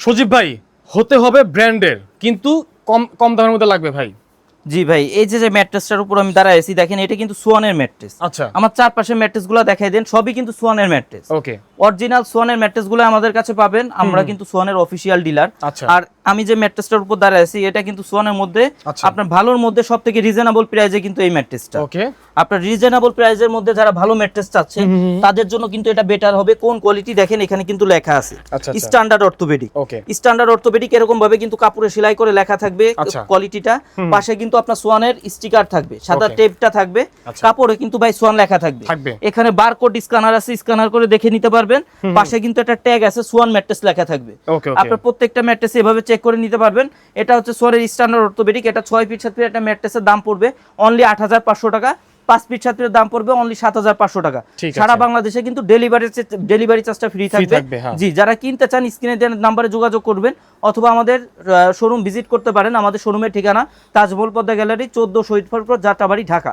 সজীব ভাই হতে হবে ব্র্যান্ডের কিন্তু কম কম দামের মধ্যে লাগবে ভাই। জি ভাই এই যে যে ম্যাট্রেসটার উপর আমি দাঁড়ায় আছি দেখেন এটা কিন্তু সোয়ানের ম্যাট্রেস। আচ্ছা। আমার চারপাশে ম্যাট্রেসগুলো দেখাই দেন সবই কিন্তু সোয়ানের ম্যাট্রেস। ওকে অরিজিনাল সোয়ানের ম্যাট্রেসগুলো আমাদের কাছে পাবেন আমরা কিন্তু সোয়ানের অফিসিয়াল ডিলার আচ্ছা। আর আমি যে ম্যাট্রেসটার উপর দাঁড়ায় আছি এটা কিন্তু সোয়ানের মধ্যে আচ্ছা। আপনার ভালোর মধ্যে সব থেকে রিজনেবল প্রাইসে কিন্তু এই ম্যাট্রেসটা ওকে। আপনার রিজনেবল প্রাইসের মধ্যে যারা ভালো ম্যাট্রেস চাচ্ছে তাদের জন্য কিন্তু এটা বেটার হবে। কোন কোয়ালিটি দেখেন এখানে কিন্তু লেখা আছে। আচ্ছা, আচ্ছা। Standard orthopaedic okay. Standard orthopaedic এরকম ভাবে কিন্তু কাপড়ে সেলাই করে লেখা থাকবে আচ্ছা। কোয়ালিটিটা পাশে কিন্তু আপনার সোয়ানের স্টিকার থাকবে সাদা টেপটা থাকবে। আচ্ছা। কাপড়ে কিন্তু ভাই সোয়ান লেখা থাকবে। এখানে বারকোড স্ক্যানার আছে স্ক্যানার করে দেখে নিতে পারবেন। পাশে কিন্তু একটা ট্যাগ আছে সোয়ান ম্যাট্রেস লেখা থাকবে। আপনার প্রত্যেকটা ম্যাট্রেস এভাবে চেক করে নিতে পারবেন। এটা হচ্ছে সোয়ারের স্ট্যান্ডার্ড অর্থোপেডিক এটা ছয় ফিট সাত ফিট একটা ম্যাট্রেসের দাম পড়বে অনলি আট হাজার পাঁচশো টাকা। পাঁচ ফিট সাত ফিটের দাম পড়বে অনলি সাত হাজার পাঁচশো টাকা। সারা বাংলাদেশে কিন্তু ডেলিভারি ডেলিভারি চার্জটা ফ্রি থাকবে। হ্যাঁ। জি যারা কিনতে চান স্ক্রিনে দেওয়ার নাম্বারে যোগাযোগ করবেন অথবা আমাদের শোরুম ভিজিট করতে পারেন আমাদের শোরুমের ঠিকানা তাজমহল পদ্মা গ্যালারি চোদ্দ শহীদ ফরপুর যাত্রাবাড়ি ঢাকা।